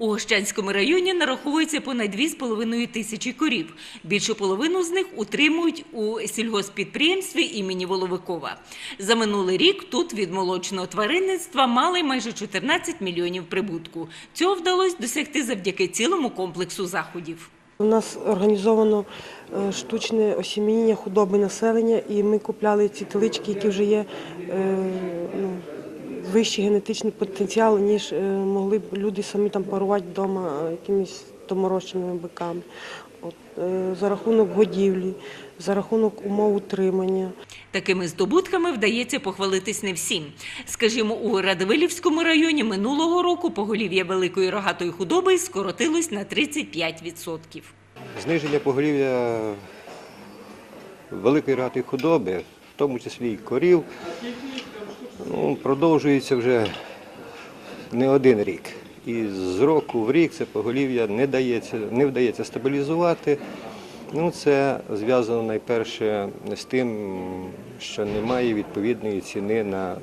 У Гощанському районі нараховується понад 2,5 тисячі корів. Більшу половину з них утримують у сільгосппідприємстві імені Воловикова. За минулий рік тут від молочного тваринництва мали майже 14 мільйонів прибутку. Цього вдалося досягти завдяки цілому комплексу заходів. У нас організовано е, штучне осіміння худоби населення, і ми купляли ці телички, які вже є е, ну, вищий генетичний потенціал, ніж е, могли б люди самі там парувати вдома е, якимись доморощеними биками. От, е, за рахунок годівлі, за рахунок умов утримання. Такими здобутками вдається похвалитись не всім. Скажімо, у Радивилівському районі минулого року поголів'я великої рогатої худоби скоротилось на 35%. Зниження поголів'я великої рогатої худоби, тому числі і корів, ну, продовжується вже не один рік. І з року в рік це поголів'я не, дається, не вдається стабілізувати. Ну, це зв'язано найперше з тим, що немає відповідної ціни на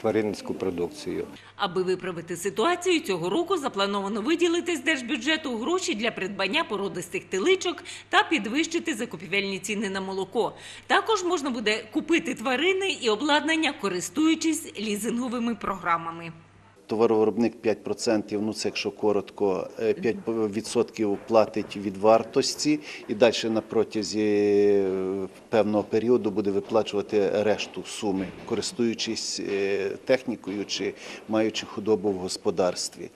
тваринницьку продукцію. Аби виправити ситуацію, цього року заплановано виділити з держбюджету гроші для придбання породистих теличок та підвищити закупівельні ціни на молоко. Також можна буде купити тварини і обладнання, користуючись лізинговими програмами. Товаровиробник 5%, ну це якщо коротко, е, 5% платить від вартості і далі на протязі е, певного періоду буде виплачувати решту суми, користуючись е, технікою чи маючи худобу в господарстві.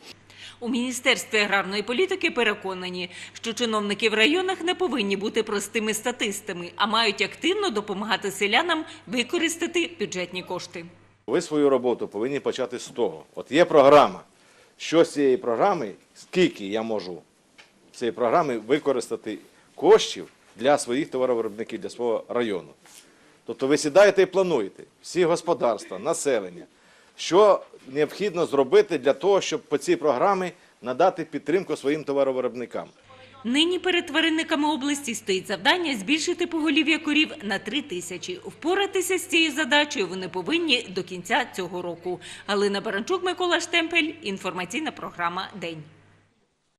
У Міністерстві аграрної політики переконані, що чиновники в районах не повинні бути простими статистами, а мають активно допомагати селянам використати бюджетні кошти. Ви свою роботу повинні почати з того. От є програма. Що з цієї програми, скільки я можу цієї програми використати коштів для своїх товаровиробників, для свого району. Тобто ви сідаєте і плануєте всі господарства, населення, що необхідно зробити для того, щоб по цій програмі надати підтримку своїм товаровиробникам. Нині перед тваринниками області стоїть завдання збільшити поголів'я корів на три тисячі. Впоратися з цією задачею вони повинні до кінця цього року. Галина Баранчук, Микола Штемпель. Інформаційна програма День.